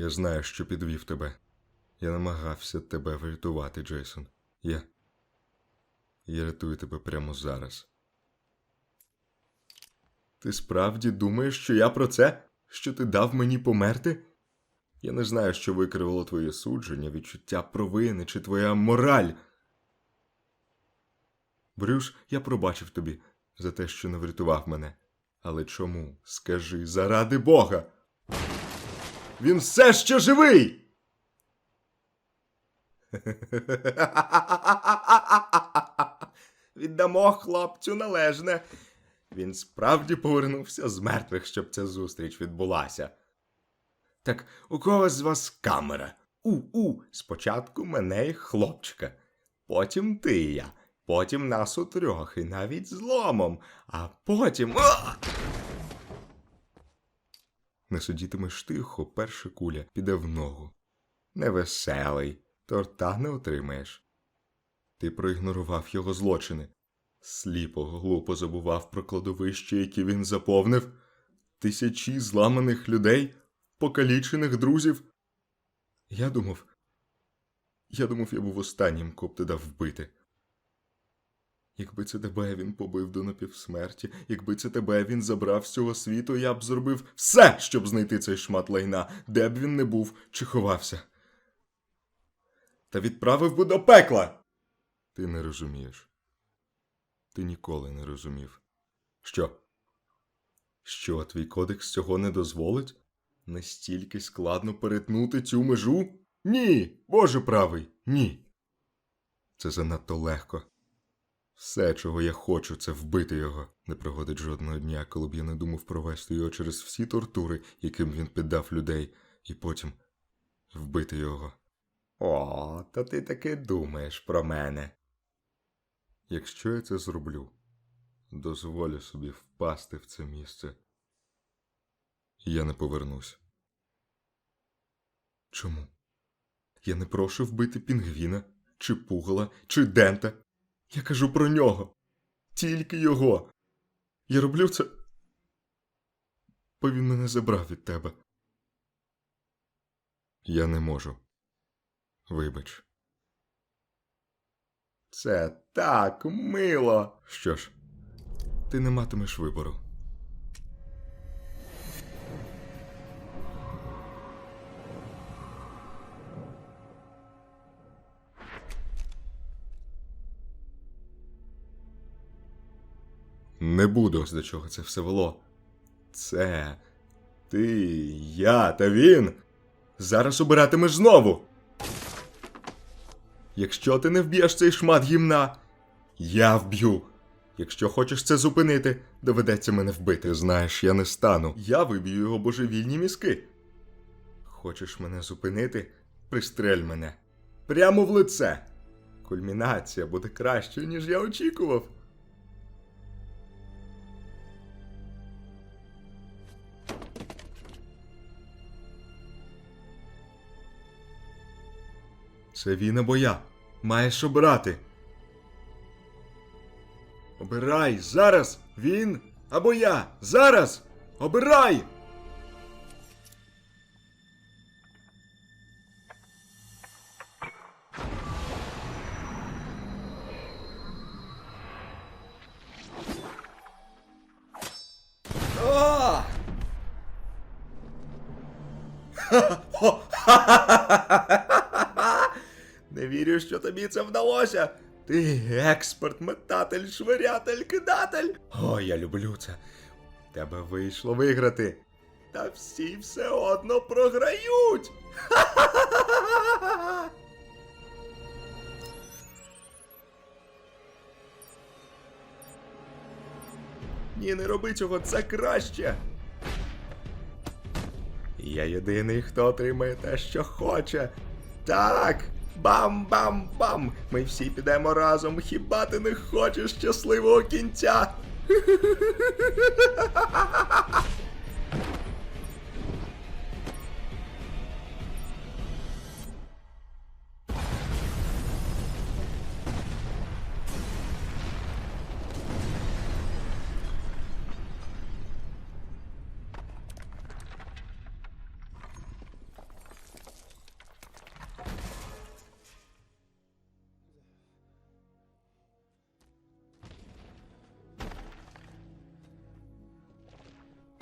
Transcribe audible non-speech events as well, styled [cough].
Я знаю, що підвів тебе. Я намагався тебе врятувати, Джейсон. Я. Я рятую тебе прямо зараз. Ти справді думаєш, що я про це? Що ти дав мені померти? Я не знаю, що викривало твоє судження, відчуття провини чи твоя мораль. Брюш, я пробачив тобі за те, що не врятував мене. Але чому? Скажи, заради Бога. Він все ще живий. [laughs] Віддамо хлопцю належне. Він справді повернувся з мертвих, щоб ця зустріч відбулася. Так у кого з вас камера? У-у, спочатку мене і хлопчика, потім ти і я, потім нас у трьох і навіть зломом, а потім. А! Не сидітимеш тихо, перша куля піде в ногу. Невеселий, торта не отримаєш. Ти проігнорував його злочини. Сліпо, глупо забував про кладовище, які він заповнив, тисячі зламаних людей, покалічених друзів. Я думав, я думав, я був останнім, кого ти дав вбити. Якби це тебе він побив до напівсмерті, якби це тебе він забрав з цього світу, я б зробив все, щоб знайти цей шмат лайна, де б він не був чи ховався. Та відправив би до пекла. Ти не розумієш. Ти ніколи не розумів. Що? Що, твій кодекс цього не дозволить? Настільки складно перетнути цю межу? Ні, Боже правий, ні. Це занадто легко. Все, чого я хочу, це вбити його. Не прогодить жодного дня, коли б я не думав провести його через всі тортури, яким він піддав людей, і потім вбити його. О, то ти таки думаєш про мене. Якщо я це зроблю, дозволю собі впасти в це місце. Я не повернусь. Чому? Я не прошу вбити пінгвіна, чи пугала, чи дента. Я кажу про нього. Тільки його. Я роблю це. Бо він мене забрав від тебе. Я не можу. Вибач. Це так мило. Що ж, ти не матимеш вибору. Не буду, до чого це все вело. Це ти, я та він. Зараз обиратимеш знову. Якщо ти не вб'єш цей шмат гімна, я вб'ю. Якщо хочеш це зупинити, доведеться мене вбити. Знаєш, я не стану. Я виб'ю його божевільні мізки. Хочеш мене зупинити? Пристрель мене. Прямо в лице. Кульмінація буде краще, ніж я очікував. Це він або я. Маєш обирати. Обирай зараз він або я. Зараз. Обирай. А! [laughs] Вірю, що тобі це вдалося. Ти експерт, метатель, швирятель, кидатель. О, я люблю це. Тебе вийшло виграти. Та всі все одно програють. Ха-ха-ха-ха-ха! [laughs] Ні, не роби цього, це краще. Я єдиний, хто отримає те, що хоче. Так. Бам-бам-бам! Ми всі підемо разом. Хіба ти не хочеш щасливого кінця? [laughs]